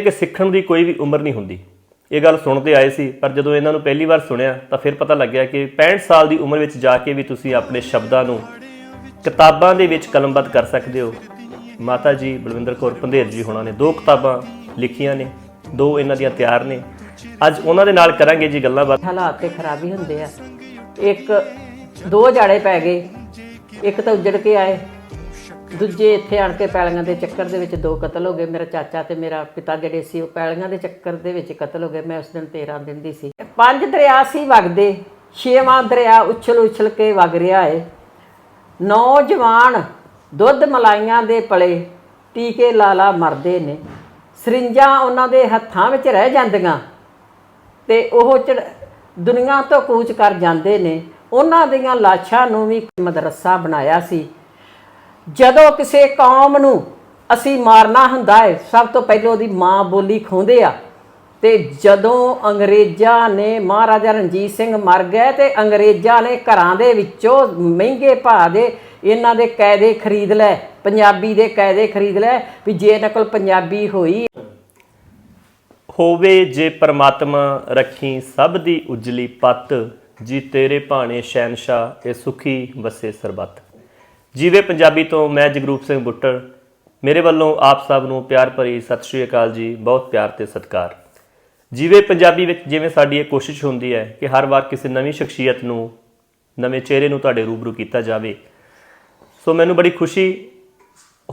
ਕਿ ਸਿੱਖਣ ਦੀ ਕੋਈ ਵੀ ਉਮਰ ਨਹੀਂ ਹੁੰਦੀ। ਇਹ ਗੱਲ ਸੁਣਦੇ ਆਏ ਸੀ, ਪਰ ਜਦੋਂ ਇਹਨਾਂ ਨੂੰ ਪਹਿਲੀ ਵਾਰ ਸੁਣਿਆ, ਤਾਂ ਫਿਰ ਪਤਾ ਲੱਗਿਆ ਕਿ 65 ਸਾਲ ਦੀ ਉਮਰ ਵਿੱਚ ਜਾ ਕੇ ਵੀ ਤੁਸੀਂ ਆਪਣੇ ਸ਼ਬਦਾਂ ਨੂੰ ਕਿਤਾਬਾਂ ਦੇ ਵਿੱਚ ਕਲਮਬੱਧ ਕਰ ਸਕਦੇ ਹੋ। ਮਾਤਾ ਜੀ ਬਲਵਿੰਦਰ ਕੌਰ ਪੰਧੇਰ ਜੀ ਹੋਣਾ ਨੇ ਦੋ ਕਿਤਾਬਾਂ ਲਿਖੀਆਂ ਨੇ, ਦੋ ਇਹਨਾਂ ਦੀਆਂ ਤਿਆਰ ਨੇ। ਅੱਜ ਉਹਨਾਂ ਦੇ ਨਾਲ ਕਰਾਂਗੇ ਜੀ ਗੱਲਾਂ ਬਾਤ ਹਾਲਾਤ ਤੇ ਖਰਾਬ ਹੀ ਹੁੰਦੇ ਆ। ਇੱਕ ਦੋ ਜਾੜੇ ਪੈ ਗਏ, ਇੱਕ ਤਾਂ ਉੱਜੜ ਕੇ ਆਏ। ਦੂਜੇ ਇੱਥੇ ਆਣ ਕੇ ਪੈਲੀਆਂ ਦੇ ਚੱਕਰ ਦੇ ਵਿੱਚ ਦੋ ਕਤਲ ਹੋ ਗਏ। ਮੇਰਾ ਚਾਚਾ ਤੇ ਮੇਰਾ ਪਿਤਾ ਜਿਹੜੇ ਸੀ, ਉਹ ਪੈਲੀਆਂ ਦੇ ਚੱਕਰ ਦੇ ਵਿੱਚ ਕਤਲ ਹੋ ਗਏ। ਮੈਂ ਉਸ ਦਿਨ 13 ਦਿਨ ਦੀ ਸੀ। ਪੰਜ ਦਰਿਆ ਸੀ ਵਗਦੇ, ਛੇਵਾਂ ਦਰਿਆ ਉਛਲ ਉਛਲ ਕੇ ਵਗ ਰਿਹਾ ਏ। ਨੌਜਵਾਨ ਦੁੱਧ ਮਲਾਈਆਂ ਦੇ ਪਲੇ ਟੀਕੇ ਲਾਲਾ ਮਰਦੇ ਨੇ। ਸਰਿੰਜਾਂ ਉਹਨਾਂ ਦੇ ਹੱਥਾਂ ਵਿੱਚ ਰਹਿ ਜਾਂਦੀਆਂ ਤੇ ਉਹ ਚੜ, ਦੁਨੀਆ ਤੋਂ ਕੂਚ ਕਰ ਜਾਂਦੇ ਨੇ। ਉਹਨਾਂ ਦੀਆਂ ਲਾਸ਼ਾਂ ਨੂੰ ਵੀ ਮਦਰਸਾ ਬਣਾਇਆ ਸੀ। ਜਦੋਂ ਕਿਸੇ ਕੌਮ ਨੂੰ ਅਸੀਂ ਮਾਰਨਾ ਹੁੰਦਾ ਹੈ, ਸਭ ਤੋਂ ਪਹਿਲਾਂ ਉਹਦੀ ਮਾਂ ਬੋਲੀ ਖੋਂਦੇ ਆ। ਤੇ ਜਦੋਂ ਅੰਗਰੇਜ਼ਾਂ ਨੇ, ਮਹਾਰਾਜਾ ਰਣਜੀਤ ਸਿੰਘ ਮਰ ਗਏ ਤੇ ਅੰਗਰੇਜ਼ਾਂ ਨੇ ਘਰਾਂ ਦੇ ਵਿੱਚੋਂ ਮਹਿੰਗੇ ਭਾਅ ਦੇ ਇਹਨਾਂ ਦੇ ਕਾਇਦੇ ਖਰੀਦ ਲੈ ਪੰਜਾਬੀ ਦੇ ਕਾਇਦੇ ਖਰੀਦ ਲੈ ਵੀ ਜੇ ਨਕਲ ਪੰਜਾਬੀ ਹੋਈ। ਹੋਵੇ ਜੇ ਪਰਮਾਤਮਾ ਰੱਖੀ ਸਭ ਦੀ ਉਜਲੀ ਪੱਤ, ਜੀ ਤੇਰੇ ਭਾਣੇ ਸ਼ਹਿਨशाह ਇਹ ਸੁਖੀ ਵਸੇ ਸਰਬੱਤ। ਜੀਵੇ ਪੰਜਾਬੀ ਤੋਂ ਮੈਂ ਜਗਰੂਪ ਸਿੰਘ ਬੁੱਟਰ। ਮੇਰੇ ਵੱਲੋਂ ਆਪ ਸਭ ਨੂੰ ਪਿਆਰ ਭਰੀ ਸਤਿ ਸ਼੍ਰੀ ਅਕਾਲ ਜੀ, ਬਹੁਤ ਪਿਆਰ ਤੇ ਸਤਿਕਾਰ। ਜੀਵੇ ਪੰਜਾਬੀ ਵਿੱਚ ਜਿਵੇਂ ਸਾਡੀ ਇਹ ਕੋਸ਼ਿਸ਼ ਹੁੰਦੀ ਹੈ ਕਿ ਹਰ ਵਾਰ ਕਿਸੇ ਨਵੀਂ ਸ਼ਖਸੀਅਤ ਨੂੰ, ਨਵੇਂ ਚਿਹਰੇ ਨੂੰ ਤੁਹਾਡੇ ਰੂਬਰੂ ਕੀਤਾ ਜਾਵੇ। ਸੋ ਮੈਨੂੰ ਬੜੀ ਖੁਸ਼ੀ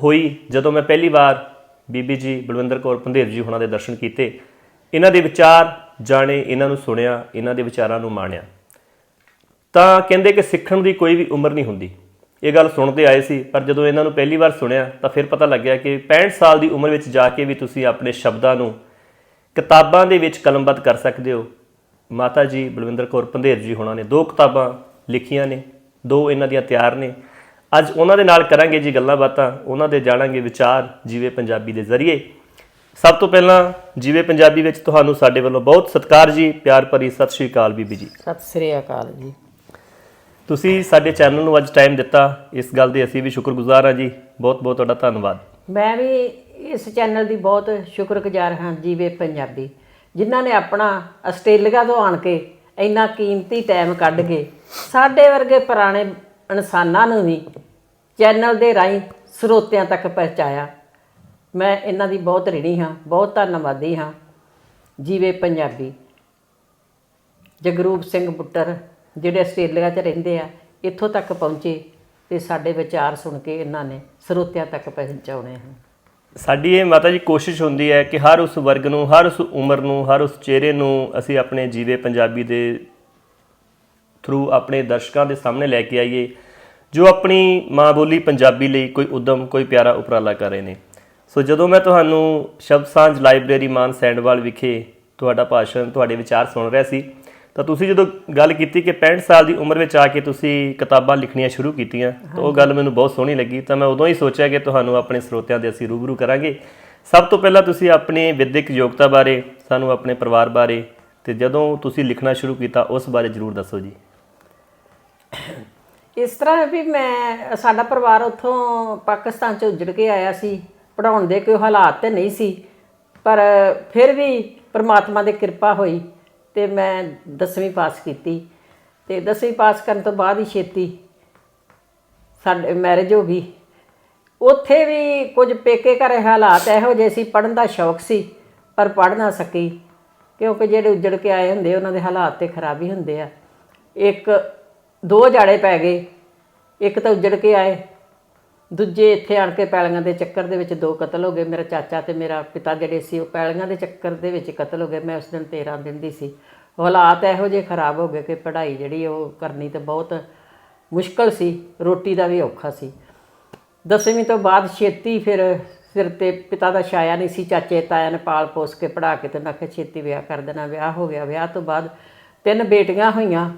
ਹੋਈ ਜਦੋਂ ਮੈਂ ਪਹਿਲੀ ਵਾਰ ਬੀਬੀ ਜੀ ਬਲਵਿੰਦਰ ਕੌਰ ਪੰਧੇਰ ਜੀ ਹੁਣਾਂ ਦੇ ਦਰਸ਼ਨ ਕੀਤੇ। ਇਹਨਾਂ ਦੇ ਵਿਚਾਰ ਜਾਣੇ, ਇਹਨਾਂ ਨੂੰ ਸੁਣਿਆ, ਇਹਨਾਂ ਦੇ ਵਿਚਾਰਾਂ ਨੂੰ ਮਾਣਿਆ। ਤਾਂ ਕਹਿੰਦੇ ਕਿ ਸਿੱਖਣ ਦੀ ਕੋਈ ਵੀ ਉਮਰ ਨਹੀਂ ਹੁੰਦੀ। ਇਹ ਗੱਲ ਸੁਣਦੇ ਆਏ ਸੀ, ਪਰ ਜਦੋਂ ਇਹਨਾਂ ਨੂੰ ਪਹਿਲੀ ਵਾਰ ਸੁਣਿਆ, ਤਾਂ ਫਿਰ ਪਤਾ ਲੱਗਿਆ ਕਿ 65 ਸਾਲ ਦੀ ਉਮਰ ਵਿੱਚ ਜਾ ਕੇ ਵੀ ਤੁਸੀਂ ਆਪਣੇ ਸ਼ਬਦਾਂ ਨੂੰ ਕਿਤਾਬਾਂ ਦੇ ਵਿੱਚ ਕਲਮਬੱਧ ਕਰ ਸਕਦੇ ਹੋ। ਮਾਤਾ ਜੀ ਬਲਵਿੰਦਰ ਕੌਰ ਪੰਧੇਰ ਜੀ ਹੋਣਾ ਨੇ ਦੋ ਕਿਤਾਬਾਂ ਲਿਖੀਆਂ ਨੇ, ਦੋ ਇਹਨਾਂ ਦੀਆਂ ਤਿਆਰ ਨੇ। ਅੱਜ ਉਹਨਾਂ ਦੇ ਨਾਲ ਕਰਾਂਗੇ ਜੀ ਗੱਲਾਂ ਬਾਤਾਂ, ਉਹਨਾਂ ਦੇ ਜਾਣਾਂਗੇ ਵਿਚਾਰ ਜੀਵੇ ਪੰਜਾਬੀ ਦੇ ਜ਼ਰੀਏ। ਸਭ ਤੋਂ ਪਹਿਲਾਂ ਜੀਵੇ ਪੰਜਾਬੀ ਵਿੱਚ ਤੁਹਾਨੂੰ ਸਾਡੇ ਵੱਲੋਂ ਬਹੁਤ ਸਤਿਕਾਰ ਜੀ, ਪਿਆਰ ਭਰੀ ਸਤਿ ਸ਼੍ਰੀ ਅਕਾਲ ਬੀਬੀ ਜੀ। ਸਤਿ ਸ੍ਰੀ ਅਕਾਲ ਜੀ। ਤੁਸੀਂ ਸਾਡੇ ਚੈਨਲ ਨੂੰ ਅੱਜ ਟਾਈਮ ਦਿੱਤਾ। ਇਸ ਗੱਲ ਦੇ ਅਸੀਂ ਵੀ ਸ਼ੁਕਰਗੁਜ਼ਾਰ ਹਾਂ ਜੀ। ਬਹੁਤ ਬਹੁਤ ਤੁਹਾਡਾ ਧੰਨਵਾਦ। ਮੈਂ ਵੀ ਇਸ ਚੈਨਲ ਦੀ ਬਹੁਤ ਸ਼ੁਕਰਗੁਜ਼ਾਰ ਹਾਂ ਜੀਵੇ ਪੰਜਾਬੀ, ਜਿਨ੍ਹਾਂ ਨੇ ਆਪਣਾ ਆਸਟ੍ਰੇਲੀਆ ਤੋਂ ਆਣ ਕੇ ਇੰਨਾ ਕੀਮਤੀ ਟਾਈਮ ਕੱਢ ਕੇ ਸਾਡੇ ਵਰਗੇ ਪੁਰਾਣੇ ਇਨਸਾਨਾਂ ਨੂੰ ਵੀ ਚੈਨਲ ਦੇ ਰਾਹੀਂ ਸਰੋਤਿਆਂ ਤੱਕ ਪਹੁੰਚਾਇਆ। ਮੈਂ ਇਹਨਾਂ ਦੀ ਬਹੁਤ ਰਿਣੀ ਹਾਂ, ਬਹੁਤ ਧੰਨਵਾਦੀ ਹਾਂ ਜੀਵੇ ਪੰਜਾਬੀ, ਜਗਰੂਪ ਸਿੰਘ ਬੁੱਟਰ ਜਿਹੜੇ ਆਸਟ੍ਰੇਲੀਆ 'ਚ ਰਹਿੰਦੇ ਆ, ਇੱਥੋਂ ਤੱਕ ਪਹੁੰਚੇ ਤੇ ਸਾਡੇ ਵਿਚਾਰ ਸੁਣ ਕੇ ਇਹਨਾਂ ਨੇ ਸਰੋਤਿਆਂ ਤੱਕ ਪਹੁੰਚਾਉਣੇ ਹਨ। ਸਾਡੀ ਇਹ ਮਾਤਾ ਜੀ ਕੋਸ਼ਿਸ਼ ਹੁੰਦੀ ਹੈ ਕਿ ਹਰ ਉਸ ਵਰਗ ਨੂੰ, ਹਰ ਉਸ ਉਮਰ ਨੂੰ, ਹਰ ਉਸ ਚਿਹਰੇ ਨੂੰ ਅਸੀਂ ਆਪਣੇ ਜੀਵੇ ਪੰਜਾਬੀ ਦੇ ਥਰੂ ਆਪਣੇ ਦਰਸ਼ਕਾਂ ਦੇ ਸਾਹਮਣੇ ਲੈ ਕੇ ਆਈਏ, ਜੋ ਆਪਣੀ ਮਾਂ ਬੋਲੀ ਪੰਜਾਬੀ ਲਈ ਕੋਈ ਉਦਮ, ਕੋਈ ਪਿਆਰਾ ਉਪਰਾਲਾ ਕਰ ਰਹੇ ਨੇ। ਸੋ ਜਦੋਂ ਮੈਂ ਤੁਹਾਨੂੰ ਸ਼ਬਦ ਸਾਂਝ ਲਾਇਬ੍ਰੇਰੀ ਮਾਨ ਸੈਂਡਵਾਲ ਵਿਖੇ ਤੁਹਾਡਾ ਭਾਸ਼ਣ, ਤੁਹਾਡੇ ਵਿਚਾਰ ਸੁਣ ਰਿਹਾ ਸੀ ਤਾਂ ਤੁਸੀਂ ਜਦੋਂ ਗੱਲ ਕੀਤੀ ਕਿ 65 ਸਾਲ ਦੀ ਉਮਰ ਵਿੱਚ ਆ ਕੇ ਤੁਸੀਂ ਕਿਤਾਬਾਂ ਲਿਖਣੀਆਂ ਸ਼ੁਰੂ ਕੀਤੀਆਂ, ਤਾਂ ਉਹ ਗੱਲ ਮੈਨੂੰ ਬਹੁਤ ਸੋਹਣੀ ਲੱਗੀ। ਤਾਂ ਮੈਂ ਉਦੋਂ ਹੀ ਸੋਚਿਆ ਕਿ ਤੁਹਾਨੂੰ ਆਪਣੇ ਸਰੋਤਿਆਂ ਦੇ ਅਸੀਂ ਰੂਬਰੂ ਕਰਾਂਗੇ। ਸਭ ਤੋਂ ਪਹਿਲਾਂ ਤੁਸੀਂ ਆਪਣੀ ਵਿਦਿਅਕ ਯੋਗਤਾ ਬਾਰੇ, ਸਾਨੂੰ ਆਪਣੇ ਪਰਿਵਾਰ ਬਾਰੇ ਤੇ ਜਦੋਂ ਤੁਸੀਂ ਲਿਖਣਾ ਸ਼ੁਰੂ ਕੀਤਾ, ਉਸ ਬਾਰੇ ਜ਼ਰੂਰ ਦੱਸੋ ਜੀ। ਇਸ ਤਰ੍ਹਾਂ ਵੀ ਮੈਂ, ਸਾਡਾ ਪਰਿਵਾਰ ਉੱਥੋਂ ਪਾਕਿਸਤਾਨ ਚ ਉੱਜੜ ਕੇ ਆਇਆ ਸੀ। ਪੜਾਉਣ ਦੇ ਕੋਈ ਹਾਲਾਤ ਤੇ ਨਹੀਂ ਸੀ। ਪਰ ਫਿਰ ਵੀ ਪ੍ਰਮਾਤਮਾ ਦੀ ਕਿਰਪਾ ਹੋਈ। ਤੇ ਮੈਂ 10ਵੀਂ ਪਾਸ ਕੀਤੀ। ਤੇ 10ਵੀਂ ਪਾਸ ਕਰਨ ਤੋਂ ਬਾਅਦ ਹੀ ਛੇਤੀ ਸਾਡੇ ਮੈਰਿਜ ਹੋ ਗਈ। ਉੱਥੇ ਵੀ ਕੁਝ ਪੇਕੇ ਘਰੇ ਹਾਲਾਤ ਇਹੋ ਜਿਹੇ ਸੀ ਪੜਨ ਦਾ ਸ਼ੌਕ ਸੀ, ਪਰ ਪੜ ਨਾ ਸਕੀ। ਕਿਉਂਕਿ ਜਿਹੜੇ ਉੱਜੜ ਕੇ ਆਏ ਹੁੰਦੇ, ਉਹਨਾਂ ਦੇ ਹਾਲਾਤ ਤੇ ਖਰਾਬ ਹੀ ਹੁੰਦੇ ਆ। ਇੱਕ, ਦੋ ਜਾੜੇ ਪੈ ਗਏ। ਇੱਕ ਤਾਂ ਉੱਜੜ ਕੇ ਆਏ। ਦੂਜੇ ਇੱਥੇ ਆਣ ਕੇ ਪੈਲੀਆਂ ਦੇ ਚੱਕਰ ਦੇ ਵਿੱਚ ਦੋ ਕਤਲ ਹੋ ਗਏ। ਮੇਰਾ ਚਾਚਾ ਤੇ ਮੇਰਾ ਪਿਤਾ ਜਿਹੜੇ ਸੀ, ਉਹ ਪੈਲੀਆਂ ਦੇ ਚੱਕਰ ਦੇ ਵਿੱਚ ਕਤਲ ਹੋ ਗਏ। ਮੈਂ ਉਸ ਦਿਨ 13 ਦਿਨ ਦੀ ਸੀ। ਹਾਲਾਤ ਇਹੋ ਜਿਹੇ ਖਰਾਬ ਹੋ ਗਏ ਕਿ ਪੜ੍ਹਾਈ ਜਿਹੜੀ ਉਹ ਕਰਨੀ ਤੇ ਬਹੁਤ ਮੁਸ਼ਕਲ ਸੀ, ਰੋਟੀ ਦਾ ਵੀ ਔਖਾ ਸੀ। ਦਸਵੀਂ ਤੋਂ ਬਾਅਦ ਛੇਤੀ ਫਿਰ ਸਿਰ ਤੇ ਪਿਤਾ ਦਾ ਛਾਇਆ ਨਹੀਂ ਸੀ, ਚਾਚੇ, ਤਾਇਆ ਨੇ ਪਾਲ ਪੋਸ ਕੇ ਪੜਾ ਕੇ ਤੇ ਮੈਂ ਕਿਹਾ ਛੇਤੀ ਵਿਆਹ ਕਰ ਦੇਣਾ, ਵਿਆਹ ਹੋ ਗਿਆ। ਵਿਆਹ ਤੋਂ ਬਾਅਦ ਤਿੰਨ ਬੇਟੀਆਂ ਹੋਈਆਂ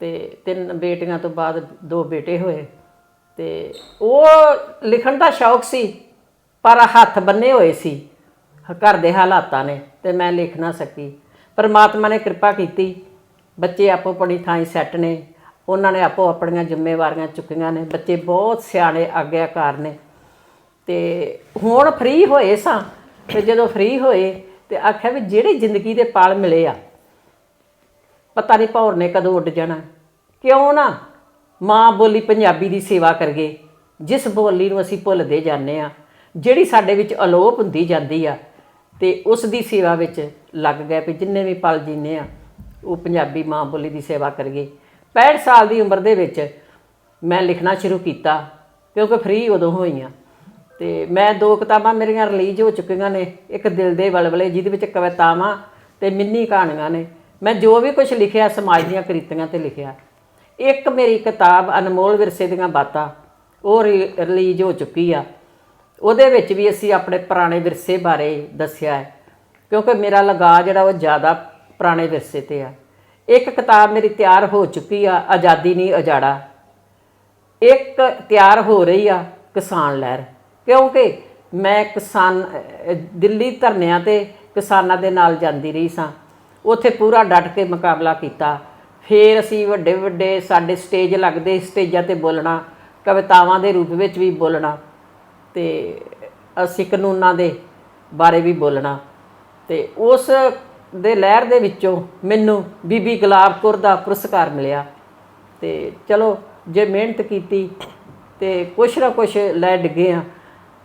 ਤੇ ਤਿੰਨ ਬੇਟੀਆਂ ਤੋਂ ਬਾਅਦ ਦੋ ਬੇਟੇ ਹੋਏ ਤੇ ਉਹ ਲਿਖਣ ਦਾ ਸ਼ੌਕ ਸੀ, ਪਰ ਹੱਥ ਬੰਨੇ ਹੋਏ ਸੀ, ਘਰ ਦੇ ਹਾਲਾਤਾਂ ਨੇ ਤੇ ਮੈਂ ਲਿਖ ਨਾ ਸਕੀ। ਪਰਮਾਤਮਾ ਨੇ ਕਿਰਪਾ ਕੀਤੀ। ਬੱਚੇ ਆਪੋ ਆਪਣੀ ਥਾਂ ਸੈੱਟ ਨੇ। ਉਹਨਾਂ ਨੇ ਆਪੋ ਆਪਣੀਆਂ ਜ਼ਿੰਮੇਵਾਰੀਆਂ ਚੁੱਕੀਆਂ ਨੇ। ਬੱਚੇ ਬਹੁਤ ਸਿਆਣੇ ਆਗਿਆਕਾਰ ਨੇ। ਤੇ ਹੁਣ ਫ੍ਰੀ ਹੋਏ ਸਾਂ। ਤੇ ਜਦੋਂ ਫ੍ਰੀ ਹੋਏ ਤੇ ਆਖਿਆ ਵੀ ਜਿਹੜੇ ਜ਼ਿੰਦਗੀ ਦੇ ਪਲ ਮਿਲੇ ਆ, ਪਤਾ ਨਹੀਂ ਭੌਰ ਨੇ ਕਦੋਂ ਉੱਡ ਜਾਣਾ। ਕਿਉਂ ਨਾ ਮਾਂ ਬੋਲੀ ਪੰਜਾਬੀ ਦੀ ਸੇਵਾ ਕਰਗੇ ਜਿਸ ਬੋਲੀ ਨੂੰ ਅਸੀਂ ਭੁੱਲਦੇ ਜਾਂਦੇ ਆ ਜਿਹੜੀ ਸਾਡੇ ਵਿੱਚ ਅਲੋਪ ਹੁੰਦੀ ਜਾਂਦੀ ਆ, ਤੇ ਉਸ ਦੀ ਸੇਵਾ ਵਿੱਚ ਲੱਗ ਗਏ ਵੀ ਜਿੰਨੇ ਵੀ ਪਲ ਜੀਨੇ ਆ, ਉਹ ਪੰਜਾਬੀ ਮਾਂ ਬੋਲੀ ਦੀ ਸੇਵਾ ਕਰੀਏ। 65 ਸਾਲ ਦੀ ਉਮਰ ਦੇ ਵਿੱਚ ਮੈਂ ਲਿਖਣਾ ਸ਼ੁਰੂ ਕੀਤਾ, ਕਿਉਂਕਿ ਫ੍ਰੀ ਉਦੋਂ ਹੋਈਆਂ। ਤੇ ਮੈਂ ਦੋ ਕਿਤਾਬਾਂ ਮੇਰੀਆਂ ਰਿਲੀਜ਼ ਹੋ ਚੁੱਕੀਆਂ ਨੇ, ਇੱਕ ਦਿਲ ਦੇ ਵਲਵਲੇ ਜਿਹਦੇ ਵਿੱਚ ਕਵਿਤਾਵਾਂ ਤੇ ਮਿੰਨੀ ਕਹਾਣੀਆਂ ਨੇ। ਮੈਂ ਜੋ ਵੀ ਕੁਝ ਲਿਖਿਆ, ਸਮਾਜ ਦੀਆਂ ਕ੍ਰਿਤੀਆਂ ਤੇ ਲਿਖਿਆ। ਇੱਕ ਮੇਰੀ ਕਿਤਾਬ ਅਨਮੋਲ ਵਿਰਸੇ ਦੀਆਂ ਬਾਤਾਂ, ਉਹ ਰਿਲੀਜ਼ ਹੋ ਚੁੱਕੀ ਆ। ਉਹਦੇ ਵਿੱਚ ਵੀ ਅਸੀਂ ਆਪਣੇ ਪੁਰਾਣੇ ਵਿਰਸੇ ਬਾਰੇ ਦੱਸਿਆ ਹੈ। ਕਿਉਂਕਿ ਮੇਰਾ ਲਗਾ ਜਿਹੜਾ ਉਹ ਜ਼ਿਆਦਾ ਪੁਰਾਣੇ ਵਿਰਸੇ ਤੇ ਆ। ਇੱਕ ਕਿਤਾਬ ਮੇਰੀ ਤਿਆਰ ਹੋ ਚੁੱਕੀ ਆ, ਆਜ਼ਾਦੀ ਨਹੀਂ ਉਜਾੜਾ। ਇੱਕ ਤਿਆਰ ਹੋ ਰਹੀ ਆ, ਕਿਸਾਨ ਲਹਿਰ। ਕਿਉਂਕਿ ਮੈਂ ਕਿਸਾਨ ਦਿੱਲੀ ਧਰਨਿਆਂ ਤੇ ਕਿਸਾਨਾਂ ਦੇ ਨਾਲ ਜਾਂਦੀ ਰਹੀ ਸਾਂ। ਉੱਥੇ ਪੂਰਾ ਡਟ ਕੇ ਮੁਕਾਬਲਾ ਕੀਤਾ। ਫਿਰ ਅਸੀਂ ਵੱਡੇ ਵੱਡੇ ਸਾਡੇ ਸਟੇਜ ਲੱਗਦੇ, ਸਟੇਜਾਂ ਤੇ ਬੋਲਣਾ, ਕਵਿਤਾਵਾਂ ਦੇ ਰੂਪ ਵਿੱਚ ਵੀ ਬੋਲਣਾ ਤੇ ਅਸੀਂ ਕਾਨੂੰਨਾਂ ਦੇ ਬਾਰੇ ਵੀ ਬੋਲਣਾ। ਤੇ ਉਸ ਦੇ ਲਹਿਰ ਦੇ ਵਿੱਚੋਂ ਮੈਨੂੰ ਬੀਬੀ ਗੁਲਾਬ ਕੌਰ ਦਾ ਪੁਰਸਕਾਰ ਮਿਲਿਆ। ਤੇ ਚਲੋ, ਜੇ ਮਿਹਨਤ ਕੀਤੀ ਤੇ ਕੁਛ ਨਾ ਕੁਛ ਲੈ ਡਿੱਗੇ ਆ।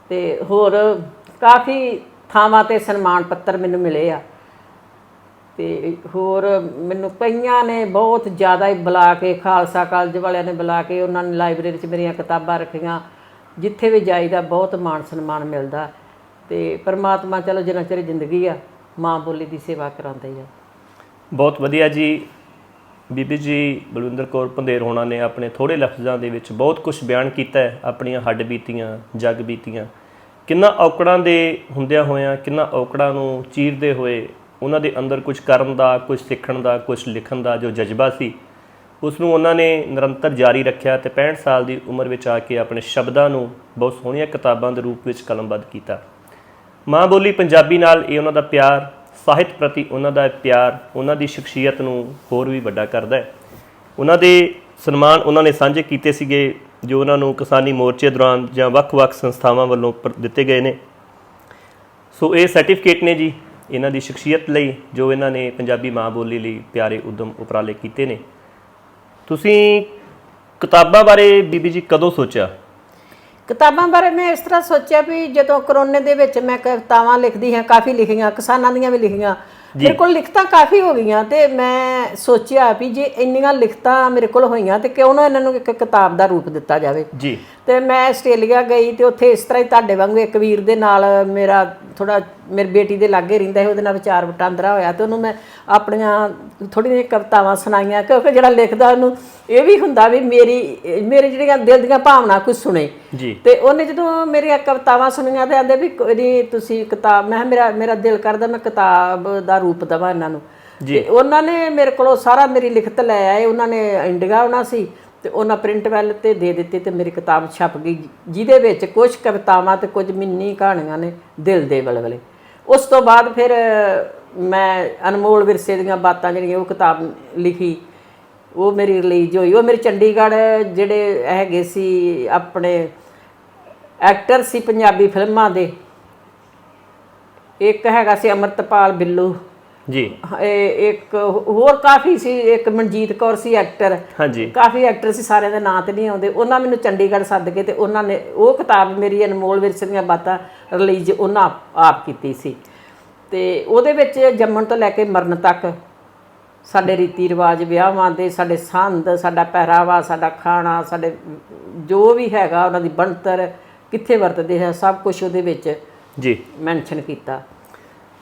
ਤੇ ਹੋਰ ਕਾਫੀ ਥਾਵਾਂ ਤੇ ਸਨਮਾਨ ਪੱਤਰ ਮੈਨੂੰ ਮਿਲੇ ਆ। ਤੇ ਹੋਰ ਮੈਨੂੰ ਕਈਆਂ ਨੇ ਬਹੁਤ ਜ਼ਿਆਦਾ ਹੀ ਬੁਲਾ ਕੇ, ਖਾਲਸਾ ਕਾਲਜ ਵਾਲਿਆਂ ਨੇ ਬੁਲਾ ਕੇ, ਉਹਨਾਂ ਨੇ ਲਾਇਬ੍ਰੇਰੀ 'ਚ ਮੇਰੀਆਂ ਕਿਤਾਬਾਂ ਰੱਖੀਆਂ, ਜਿੱਥੇ ਵੀ ਜਾਈਦਾ ਬਹੁਤ ਮਾਣ ਸਨਮਾਨ ਮਿਲਦਾ। ਤੇ ਪਰਮਾਤਮਾ ਚਲੋ ਜਿੰਨਾ ਚਿਰ ਜ਼ਿੰਦਗੀ ਆ, ਮਾਂ ਬੋਲੀ ਦੀ ਸੇਵਾ ਕਰਾਉਂਦਾ ਹੀ ਆ। ਬਹੁਤ ਵਧੀਆ ਜੀ। ਬੀਬੀ ਜੀ, ਬਲਵਿੰਦਰ ਕੌਰ ਪੰਧੇਰ ਹੋਣਾ ਨੇ ਆਪਣੇ ਥੋੜੇ ਲਫ਼ਜ਼ਾਂ ਦੇ ਵਿੱਚ ਬਹੁਤ ਕੁਝ ਬਿਆਨ ਕੀਤਾ ਹੈ, ਆਪਣੀਆਂ ਹੱਡ ਬੀਤੀਆਂ, ਜਗ ਬੀਤੀਆਂ। ਕਿੰਨਾ ਔਕੜਾਂ ਦੇ ਹੁੰਦਿਆਂ ਹੋਇਆਂ, ਕਿੰਨਾ ਔਕੜਾਂ ਨੂੰ ਚੀਰਦੇ ਹੋਏ, ਉਹਨਾਂ ਦੇ ਅੰਦਰ ਕੁਝ ਕਰਨ ਦਾ ਕੁਝ ਸਿੱਖਣ ਦਾ ਕੁਝ ਲਿਖਣ ਦਾ ਜੋ ਜਜ਼ਬਾ ਸੀ, ਉਸ ਨੂੰ ਉਹਨਾਂ ਨੇ ਨਿਰੰਤਰ ਜਾਰੀ ਰੱਖਿਆ ਤੇ 65 ਸਾਲ ਦੀ ਉਮਰ ਵਿੱਚ ਆ ਕੇ ਆਪਣੇ ਸ਼ਬਦਾਂ ਨੂੰ ਬਹੁਤ ਸੋਹਣੀਆਂ ਕਿਤਾਬਾਂ ਦੇ ਰੂਪ ਵਿੱਚ ਕਲਮਬੱਧ ਕੀਤਾ। ਮਾਂ ਬੋਲੀ ਪੰਜਾਬੀ ਨਾਲ ਇਹ ਉਹਨਾਂ ਦਾ ਪਿਆਰ, ਸਾਹਿਤ ਪ੍ਰਤੀ ਉਹਨਾਂ ਦਾ ਪਿਆਰ, ਉਹਨਾਂ ਦੀ ਸ਼ਖਸੀਅਤ ਨੂੰ ਹੋਰ ਵੀ ਵੱਡਾ ਕਰਦਾ ਹੈ। ਉਹਨਾਂ ਦੇ ਸਨਮਾਨ ਉਹਨਾਂ ਨੇ ਸਾਂਝੇ ਕੀਤੇ ਸੀਗੇ, ਜੋ ਉਹਨਾਂ ਨੂੰ ਕਿਸਾਨੀ ਮੋਰਚੇ ਦੌਰਾਨ ਜਾਂ ਵੱਖ-ਵੱਖ ਸੰਸਥਾਵਾਂ ਵੱਲੋਂ ਪ੍ਰ- ਦਿੱਤੇ ਗਏ ਨੇ। ਸੋ ਇਹ ਸਰਟੀਫਿਕੇਟ ਨੇ ਜੀ, ਇਹਨਾਂ ਦੀ ਸ਼ਖਸੀਅਤ ਲਈ, ਜੋ ਇਹਨਾਂ ਨੇ ਪੰਜਾਬੀ ਮਾਂ ਬੋਲੀ ਲਈ ਪਿਆਰੇ ਉਦਮ ਉਪਰਾਲੇ ਕੀਤੇ ਨੇ। ਤੁਸੀਂ ਕਿਤਾਬਾਂ ਬਾਰੇ ਬੀਬੀ ਜੀ ਕਦੋਂ ਸੋਚਿਆ? ਕਿਤਾਬਾਂ ਬਾਰੇ ਮੈਂ ਇਸ ਤਰ੍ਹਾਂ ਸੋਚਿਆ ਵੀ ਜਦੋਂ ਕਰੋਨੇ ਦੇ ਵਿੱਚ ਮੈਂ ਕਵਿਤਾਵਾਂ ਲਿਖਦੀ ਹਾਂ ਕਾਫੀ ਲਿਖੀਆਂ ਕਿਸਾਨਾਂ ਦੀਆਂ ਵੀ ਲਿਖੀਆਂ ਮੇਰੇ ਕੋਲ ਲਿਖਤਾਂ ਕਾਫੀ ਹੋ ਗਈਆਂ ਤੇ ਮੈਂ ਸੋਚਿਆ ਵੀ ਜੇ ਇੰਨੀਆਂ ਲਿਖਤਾਂ ਮੇਰੇ ਕੋਲ ਹੋਈਆਂ ਤੇ ਕਿਉਂ ਨਾ ਇਹਨਾਂ ਨੂੰ ਇੱਕ ਕਿਤਾਬ ਦਾ ਰੂਪ ਦਿੱਤਾ ਜਾਵੇ। ਜੀ। ਤੇ ਮੈਂ ਆਸਟ੍ਰੇਲੀਆ ਗਈ ਤੇ ਉੱਥੇ ਇਸ ਤਰ੍ਹਾਂ ਹੀ ਤੁਹਾਡੇ ਵਾਂਗੂ ਇੱਕ ਵੀਰ ਦੇ ਨਾਲ ਮੇਰਾ ਥੋੜਾ ਮੇਰੀ ਬੇਟੀ ਦੇ ਲਾਗੇ ਰਹਿੰਦਾ ਸੀ ਉਹਦੇ ਨਾਲ ਵਿਚਾਰ ਵਟਾਂਦਰਾ ਹੋਇਆ ਤੇ ਉਹਨੂੰ ਮੈਂ ਆਪਣੀਆਂ ਥੋੜ੍ਹੀਆਂ ਜਿਹੀਆਂ ਕਵਿਤਾਵਾਂ ਸੁਣਾਈਆਂ ਕਿਉਂਕਿ ਜਿਹੜਾ ਲਿਖਦਾ ਉਹਨੂੰ ਇਹ ਵੀ ਹੁੰਦਾ ਵੀ ਮੇਰੀ ਮੇਰੇ ਜਿਹੜੀਆਂ ਦਿਲ ਦੀਆਂ ਭਾਵਨਾ ਕੁਝ ਸੁਣੇ। ਜੀ। ਤੇ ਉਹਨੇ ਜਦੋਂ ਮੇਰੀਆਂ ਕਵਿਤਾਵਾਂ ਸੁਣੀਆਂ ਤੇ ਆਂਦੇ ਵੀ ਨੀ ਤੁਸੀਂ ਕਿਤਾਬ ਮੈਂ ਮੇਰਾ ਮੇਰਾ ਦਿਲ ਕਰਦਾ ਮੈਂ ਕਿਤਾਬ ਦਾ ਰੂਪ ਦੇਵਾਂ ਇਹਨਾਂ ਨੂੰ। ਤੇ ਉਹਨਾਂ ਨੇ ਮੇਰੇ ਕੋਲੋਂ ਸਾਰਾ ਮੇਰੀ ਲਿਖਤ ਲੈ ਆਏ ਉਹਨਾਂ ਨੇ ਇੰਡੀਆ ਆਉਣਾ ਸੀ। ਤੇ ਉਹਨਾਂ ਪ੍ਰਿੰਟ ਵੈਲ ਤੇ ਦੇ ਦਿੱਤੀ ਤੇ ਮੇਰੀ ਕਿਤਾਬ ਛਪ ਗਈ। ਜਿਹਦੇ ਵਿੱਚ ਕੁਝ ਕਵਿਤਾਵਾਂ ਤੇ ਕੁਝ ਮਿੰਨੀ ਕਹਾਣੀਆਂ ਨੇ ਦਿਲ ਦੇ ਬਲਬਲੇ। ਉਸ ਤੋਂ ਬਾਅਦ ਫਿਰ ਮੈਂ ਅਨਮੋਲ ਵਿਰਸੇ ਦੀਆਂ ਬਾਤਾਂ ਜਿਹੜੀਆਂ ਉਹ ਕਿਤਾਬ ਲਿਖੀ। ਉਹ ਮੇਰੀ ਰਿਲੀਜ਼ ਹੋਈ। ਉਹ ਮੇਰੇ ਚੰਡੀਗੜ੍ਹ ਜਿਹੜੇ ਹੈਗੇ ਸੀ, ਆਪਣੇ ਐਕਟਰ ਸੀ ਪੰਜਾਬੀ ਫਿਲਮਾਂ ਦੇ। ਇੱਕ ਹੈਗਾ ਸੀ ਅਮਰਤਪਾਲ ਬਿੱਲੂ। ਜੀ। ਇਹ ਇੱਕ ਹੋਰ ਕਾਫੀ ਸੀ ਇੱਕ ਮਨਜੀਤ ਕੌਰ ਸੀ ਐਕਟਰ। ਹਾਂਜੀ। ਕਾਫੀ ਐਕਟਰ ਸੀ ਸਾਰਿਆਂ ਦੇ ਨਾਂ ਤੇ ਨਹੀਂ ਆਉਂਦੇ। ਉਹਨਾਂ ਮੈਨੂੰ ਚੰਡੀਗੜ੍ਹ ਸੱਦ ਕੇ ਤੇ ਉਹਨਾਂ ਨੇ ਉਹ ਕਿਤਾਬ ਮੇਰੀ ਅਨਮੋਲ ਵਿਰਸੇ ਦੀਆਂ ਬਾਤਾਂ ਰਿਲੀਜ਼ ਉਹਨਾਂ ਆਪ- ਕੀਤੀ ਸੀ। ਤੇ ਉਹਦੇ ਵਿੱਚ ਜੰਮਣ ਤੋਂ ਲੈ ਕੇ ਮਰਨ ਤੱਕ ਸਾਡੇ ਰੀਤੀ ਰਿਵਾਜ ਵਿਆਹਾਂ ਦੇ ਸਾਡੇ ਸੰਦ ਸਾਡਾ ਪਹਿਰਾਵਾ ਸਾਡਾ ਖਾਣਾ ਸਾਡੇ ਜੋ ਵੀ ਹੈਗਾ ਉਹਨਾਂ ਦੀ ਬਣਤਰ ਕਿੱਥੇ ਵਰਤਦੇ ਹੈ ਸਭ ਕੁਝ ਉਹਦੇ ਵਿੱਚ ਜੀ। ਮੈਂਸ਼ਨ ਕੀਤਾ।